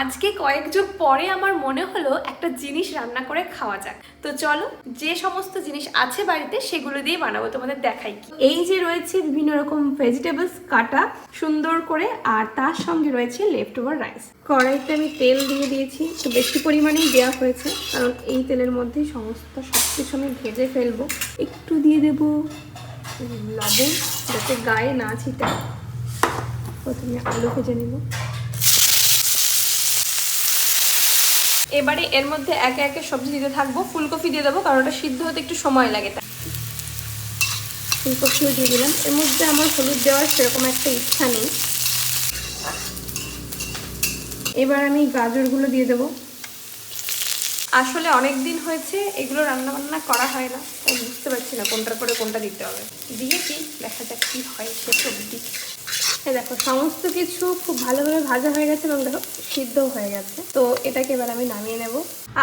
আজকে কয়েক যুগ পরে আমার মনে হলো একটা জিনিস রান্না করে খাওয়া যাক। তো চলো, যে সমস্ত জিনিস আছে বাড়িতে সেগুলো দিয়ে বানাবো, তোমাদের দেখাই কি। এই যে রয়েছে বিভিন্ন রকম ভেজিটেবলস কাটা সুন্দর করে, আর তার সঙ্গে রয়েছে লেফট ওভার রাইস কড়াইতে আমি তেল দিয়ে দিয়েছি তো বেশি পরিমাণেই দেওয়া হয়েছে, কারণ এই তেলের মধ্যে সমস্ত সব কিছু আমি ভেজে ফেলব। একটু দিয়ে দেবো লবণ, যাতে গায়ে না ছিটা। প্রথমে আলু ভেজে নেব। এবারে এর মধ্যে একে একে সবজি দিতে থাকব। ফুলকপি দিয়ে দেবো কারণ ওটা সিদ্ধ হতে একটু সময় লাগে। ফুলকপিও দিয়ে দিলাম। এর মধ্যে আমার হলুদ দেওয়ার সেরকম একটা ইচ্ছা নেই। এবার আমি গাজরগুলো দিয়ে দেবো। আসলে অনেক দিন হয়েছে এগুলো রান্না বান্না করা হয় না। তাই বুঝতে পারছি না কোনটার পরে কোনটা দিতে হবে। দিয়েছি দেখা যাক কি হয় অবধি এই দেখো, সমস্ত কিছু খুব ভালোভাবে ভাজা হয়ে গেছে এবং দেখো, সিদ্ধও হয়ে গেছে। তো এটাকে এবার আমি নামিয়ে নেব।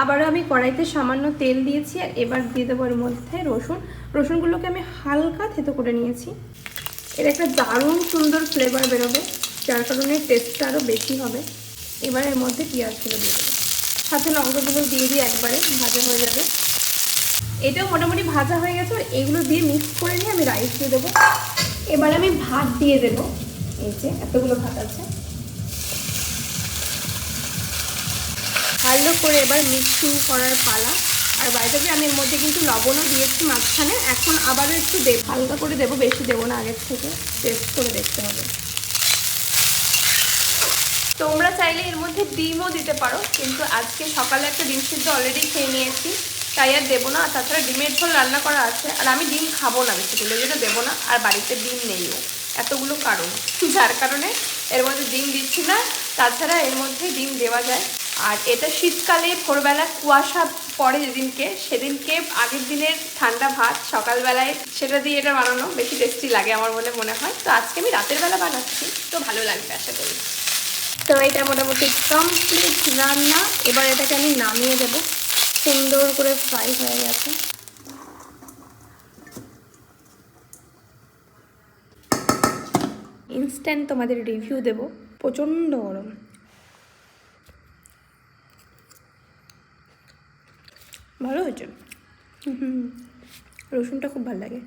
আবারও আমি কড়াইতে সামান্য তেল দিয়েছি আর এবার দিয়ে দেবো এর মধ্যে রসুন। রসুনগুলোকে আমি হালকা থেতো করে নিয়েছি। এর একটা দারুণ সুন্দর ফ্লেভার বেরোবে, যার কারণে টেস্টটা আরও বেশি হবে। এবার এর মধ্যে পেঁয়াজগুলো দিয়ে দেবো। সাথে লঙ্কাগুলো দিয়ে দিয়ে একবারে ভাজা হয়ে যাবে। এটাও মোটামুটি ভাজা হয়ে গেছে এগুলো দিয়ে মিক্স করে নিয়ে আমি রাইস দিয়ে দেবো। এবার আমি ভাত দিয়ে দেবো। এই যে এতগুলো ভাত আছে। ভালো করে এবার মিক্সিং করার পালা। আর বাইরে আমি এর মধ্যে কিন্তু লবণও দিয়েছি মাঝখানে। এখন আবারও একটু দেব হালকা করে দেবো, বেশি দেবো না আগের থেকে। টেস্ট করে দেখতে হবে। তোমরা চাইলে এর মধ্যে ডিমও দিতে পারো, কিন্তু আজকে সকালে একটা ডিম সিদ্ধ অলরেডি খেয়ে নিয়েছি। তাই আর দেবো না। তাছাড়া ডিমের ঝোল রান্না করা আছে। আর আমি ডিম খাব না বেসিক্যালি ওই দেবো না। আর বাড়িতে ডিম নেইও। এতগুলো কারণ। যার কারণে এর মধ্যে ডিম দিচ্ছি না, তাছাড়া এর মধ্যে ডিম দেওয়া যায়। আর এটা শীতকালে ভোরবেলা কুয়াশা পড়ে যেদিনকে, সেদিনকে আগের দিনের ঠান্ডা ভাত, সকালবেলায় সেটা দিয়ে এটা বানানো বেশি টেস্টি লাগে আমার বলে মনে হয়। তো আজকে আমি রাতের বেলা বানাচ্ছি, তো ভালো লাগবে আশা করি। তো এটা মোটামুটি কমপ্লিট রান্না। এবার এটাকে আমি নামিয়ে দেবো। সুন্দর করে ফ্রাই হয়ে গেছে। ইনস্ট্যান্ট তোমাদের রিভিউ দেব প্রচণ্ড গরম। ভালো হয়েছে? হুম রসুনটা খুব ভালো লাগে।